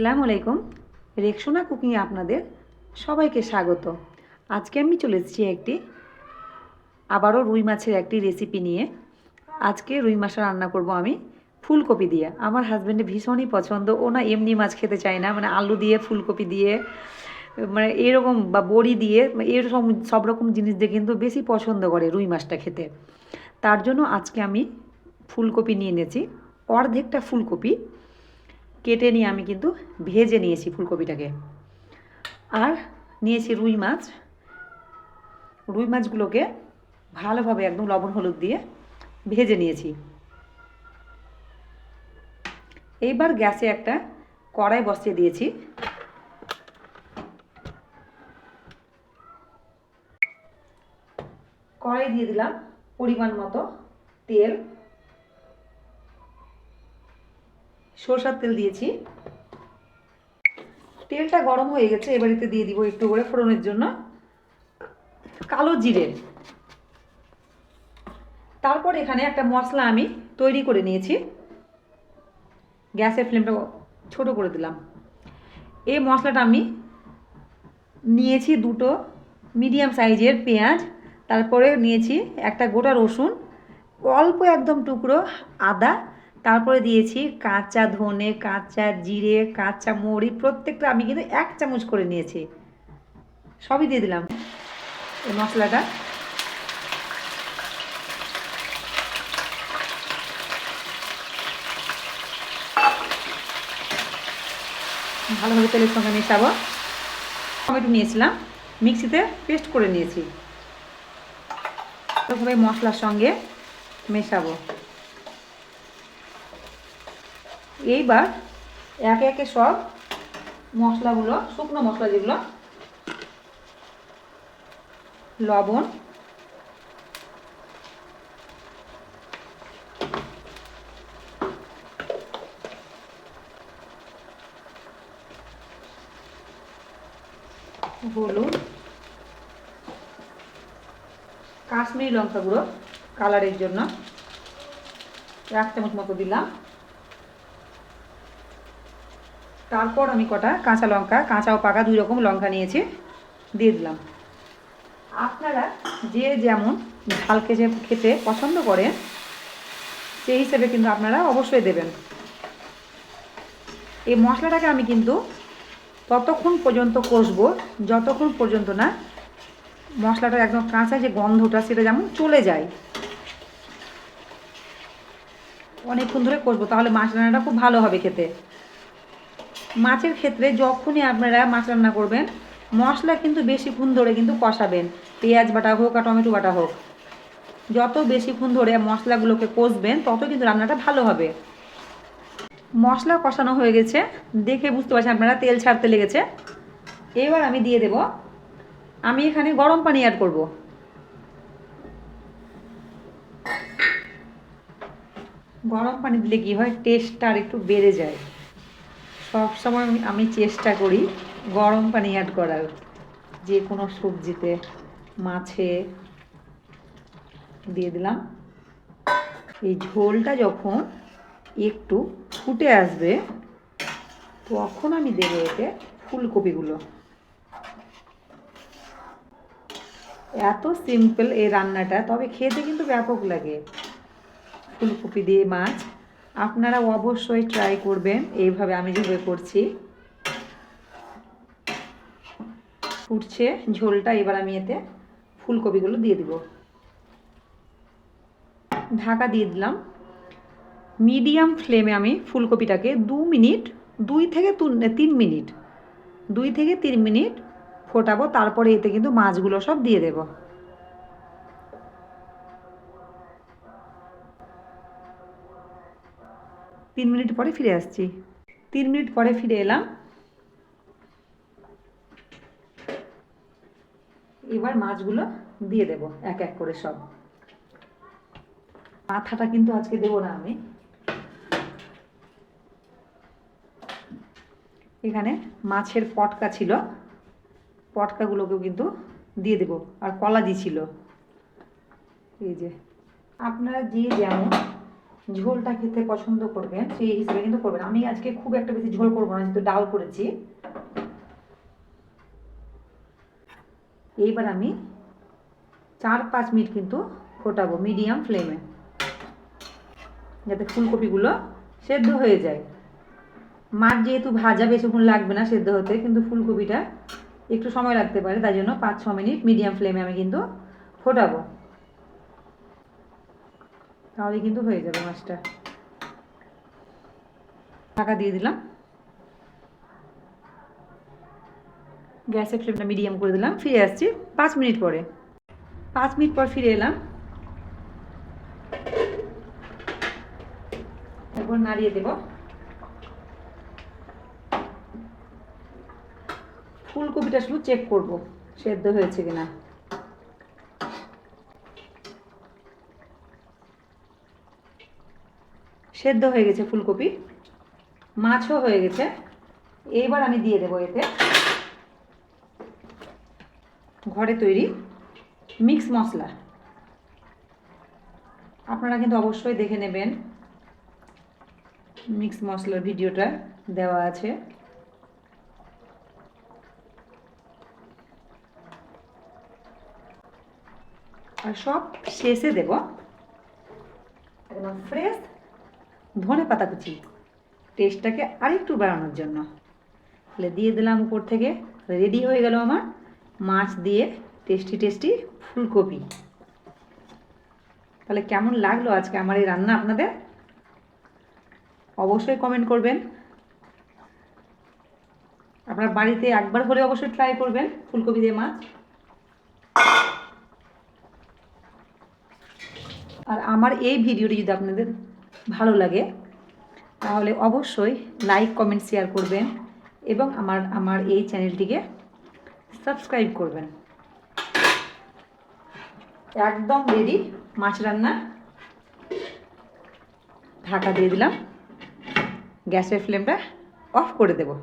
আসসালামু আলাইকুম। রেকসোনা কুকিংয়ে আপনাদের সবাইকে স্বাগত। আজকে আমি চলে এসেছি একটি, আবারও রুই মাছের একটি রেসিপি নিয়ে। আজকে রুই মাছটা রান্না করব আমি ফুলকপি দিয়ে। আমার হাজব্যান্ডে ভীষণই পছন্দ। ও না এমনি মাছ খেতে চায় না। মানে আলু দিয়ে, ফুলকপি দিয়ে মানে এরকম বা বড়ি দিয়ে এরকম সব রকম জিনিস দিয়ে কিন্তু বেশি পছন্দ করে রুই মাছটা খেতে। তার জন্য আজকে আমি ফুলকপি নিয়ে এনেছি। অর্ধেকটা ফুলকপি কেটে নিয়ে আমি কিন্তু ভেজে নিয়েছি ফুলকপিটাকে। আর নিয়েছি রুই মাছ। রুই মাছগুলোকে ভালোভাবে একদম লবণ হলুদ দিয়ে ভেজে নিয়েছি। এইবার গ্যাসে একটা কড়াই বসিয়ে দিয়েছি। কড়াই দিয়ে দিলাম পরিমাণ মতো তেল। সরষার তেল দিয়েছি। তেলটা গরম হয়ে গেছে, এবার এতে দিয়ে দিব একটু করে ফোড়নের জন্য কালো জিরে। তারপর এখানে একটা মশলা আমি তৈরি করে নিয়েছি। গ্যাসের ফ্লেমটা ছোট করে দিলাম। এই মশলাটা আমি নিয়েছি দুটো মিডিয়াম সাইজের পেঁয়াজ, তারপরে নিয়েছি একটা গোটা রসুন, অল্প একদম টুকরো আদা তারপরে দিয়েছি কাঁচা ধনে, কাঁচা জিরে, কাঁচা মরি, প্রত্যেকটা আমি কিন্তু এক চামচ করে নিয়েছি। সবই দিয়ে দিলাম। এই মশলাটা। ভালোভাবে তেলের সঙ্গে মেশাবো। টমেটো নিয়েছিলাম, মিক্সিতে পেস্ট করে নিয়েছি। ভালোভাবে মশলার সঙ্গে মেশাবো। এইবার একে একে সব মশলাগুলো, শুকনো মশলা যেগুলো, লবণ, হলুদ, কাশ্মীরি লঙ্কা গুঁড়ো কালারের জন্য এক চামচ মতো দিলাম। তারপর আমি কটা কাঁচা লঙ্কা, কাঁচা ও পাকা দুই রকম লঙ্কা নিয়েছি, দিয়ে দিলাম। আপনারা যে যেমন ঝাল খেতে খেতে পছন্দ করেন, সেই হিসেবে কিন্তু আপনারা অবশ্যই দেবেন। এই মশলাটাকে আমি কিন্তু ততক্ষণ পর্যন্ত কষবো, যতক্ষণ পর্যন্ত না মশলাটার একদম কাঁচা যে গন্ধটা, সেটা যেমন চলে যায়। অনেকক্ষণ ধরে কষবো, তাহলে মাছ রান্নাটা খুব ভালো হবে খেতে। মাছের ক্ষেত্রে যখনই আপনারা মাছ রান্না করবেন, মশলা কিন্তু বেশিক্ষণ ধরে কিন্তু কষাবেন। পেঁয়াজ বাটা হোক আর টমেটো বাটা হোক। যত বেশিক্ষণ ধরে মশলাগুলোকে কষবেন, তত কিন্তু রান্নাটা ভালো হবে। মশলা কষানো হয়ে গেছে। দেখে বুঝতে পারছেন আপনারা, তেল ছাড়তে লেগেছে। এবার আমি দিয়ে দেব। আমি এখানে গরম পানি অ্যাড করব। গরম পানি দিলে কি হয়? টেস্টটা আর একটু বেড়ে যায়। সব সময় আমি- চেষ্টা করি গরম পানি অ্যাড করার। যে কোনো সবজিতে মাছে দিয়ে দিলাম। এই ঝোলটা যখন একটু ফুটে আসবে, তখন আমি দেবো এতে ফুলকপিগুলো। এত সিম্পল এই রান্নাটা, তবে খেতে কিন্তু ব্যাপক লাগে। ফুলকপি দিয়ে মাছ আপনারা অবশ্যই ট্রাই করবেন। এইভাবে আমি যেভাবে করছি। ফুটছে, ঝোলটা এবার আমি এতে ফুলকপিগুলো দিয়ে দিব। ঢাকা দিয়ে দিলাম। মিডিয়াম ফ্লেমে আমি ফুলকপিটাকে দু মিনিট, দুই থেকে তুন- মিনিট, দুই থেকে তিন মিনিট ফোটাবো। তারপরে এতে কিন্তু মাছগুলো সব দিয়ে দেবো। তিন মিনিট পরে ফিরে আসছি। তিন মিনিট পরে ফিরে এলাম। এবার মাছগুলো দিয়ে দেব, এক এক করে সব। মাথাটা কিন্তু আজকে দেবো না আমি। এখানে মাছের পটকা ছিল। পটকাগুলোকেও কিন্তু দিয়ে দেব। আর কলাজি ছিল এই যে, আপনারা যে যেমন ঝোলটা খেতে পছন্দ করবেন, সেই হিসেবে কিন্তু করবেন। আমি আজকে খুব একটা বেশি ঝোল করব না, যেহেতু ডাল করেছি। এইবার আমি চার পাঁচ মিনিট কিন্তু ফোটাবো মিডিয়াম ফ্লেমে, যাতে ফুলকপিগুলো সেদ্ধ হয়ে যায়। মাছ যেহেতু ভাজা বেশিক্ষণ লাগবে না সেদ্ধ হতে, কিন্তু ফুলকপিটা একটু সময় লাগতে পারে, তাই জন্য পাঁচ ছ মিনিট মিডিয়াম ফ্লেমে আমি কিন্তু ফোটাবো। তাহলে কিন্তু হয়ে যাবে মাছটা। ঢাকা দিয়ে দিলাম। গ্যাসের ফ্লেমটা মিডিয়াম করে দিলাম, ফিরে আসছি পাঁচ মিনিট পরে। পাঁচ মিনিট পর ফিরে এলাম। এরপর নাড়িয়ে দেব। ফুলকপিটা শুধু চেক করব, সেদ্ধ হয়েছে কিনা। সেদ্ধ হয়ে গেছে ফুলকপি। মাছও হয়ে গেছে। এইবার আমি দিয়ে দেবো এতে ঘরে তৈরি মিক্স মশলা। আপনারা কিন্তু অবশ্যই দেখে নেবেন। মিক্স মশলার ভিডিওটা দেওয়া আছে। আর সব শেষে দেব। একদম ফ্রেশ ধনে পাতা কুচি। টেস্টটাকে আরেকটু বাড়ানোর জন্য। তাহলে দিয়ে দিলাম উপর থেকে। রেডি হয়ে গেল আমার মাছ দিয়ে টেস্টি টেস্টি ফুলকপি। তাহলে কেমন লাগল আজকে আমার এই রান্না আপনাদের? অবশ্যই কমেন্ট করবেন। আপনার বাড়িতে একবার হলে অবশ্যই ট্রাই করবেন ফুলকপি দিয়ে মাছ। আর আমার এই ভিডিওটি যদি আপনাদের ভালো লাগে, তাহলে অবশ্যই লাইক কমেন্ট শেয়ার করবেন এবং আমার আমার এই চ্যানেলটিকে সাবস্ক্রাইব করবেন। একদম রেডি মাছ রান্না। ঢাকা দিয়ে দিলাম, গ্যাসের ফ্লেমটা অফ করে দেবো।